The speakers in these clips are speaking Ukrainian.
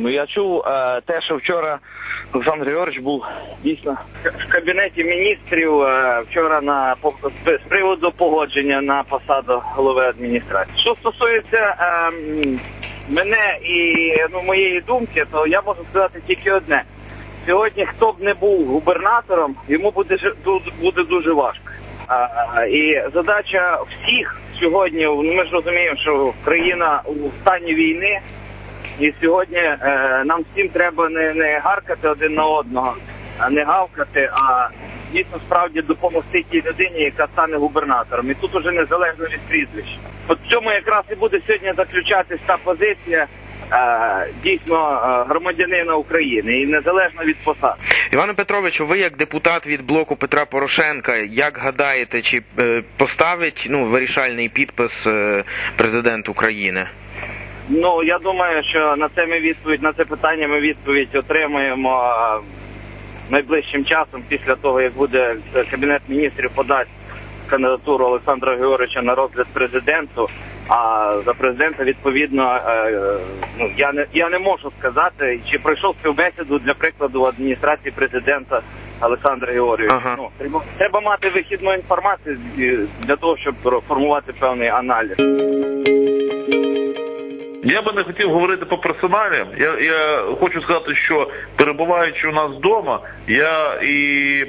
Ну я чув е, те, що вчора Олександр Георгійович був дійсно в кабінеті міністрів е, вчора на з приводу погодження на посаду голови адміністрації. Що стосується е, мене і ну, моєї думки, то я можу сказати тільки одне: сьогодні, хто б не був губернатором, йому буде буде дуже важко. А, і задача всіх сьогодні, ну ми ж розуміємо, що країна у стані війни. І сьогодні е, нам всім треба не, не гаркати один на одного, а не гавкати, а дійсно справді допомогти тій людині, яка стане губернатором. І тут уже незалежно від прізвища. От в цьому якраз і буде сьогодні заключатись та позиція е, дійсно е, громадянина України і незалежно від посад. Іване Петровичу, ви як депутат від блоку Петра Порошенка, як гадаєте, чи е, поставить ну вирішальний підпис президент України? Ну я думаю, що на це ми відповідь на це питання ми відповідь отримаємо найближчим часом після того, як буде кабінет міністрів подасть кандидатуру Олександра Георгійовича на розгляд президенту. А за президента відповідно е, ну я не я не можу сказати, чи пройшов співбесіду для прикладу адміністрації президента Олександра Георгійовича. Ага. Ну треба, треба мати вихідну інформацію для того, щоб формувати певний аналіз. Я би не хотів говорити по персоналіям. Я, я хочу сказати, що перебуваючи у нас вдома, я і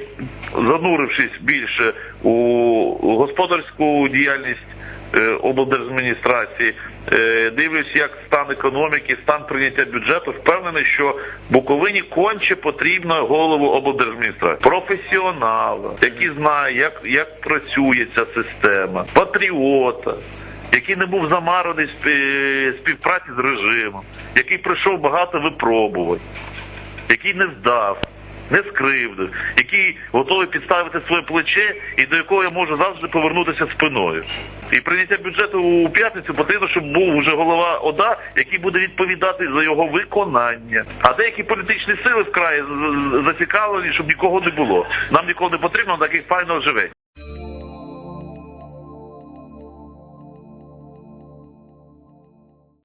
занурившись більше у господарську діяльність е, облдержадміністрації, е, дивлюсь, як стан економіки, стан прийняття бюджету, впевнений, що Буковині конче потрібно голову облдержадміністрації. Професіонала, який знає, як, як працює ця система, патріота який не був замараний спі- співпраці з режимом, який пройшов багато випробувань, який не здав, не скривдив, який готовий підставити своє плече і до якого я можу завжди повернутися спиною. І прийняття бюджету у п'ятницю потрібно, щоб був уже голова ОДА, який буде відповідати за його виконання. А деякі політичні сили вкрай з- з- зацікавлені, щоб нікого не було. Нам нікого не потрібно, так як файно живе.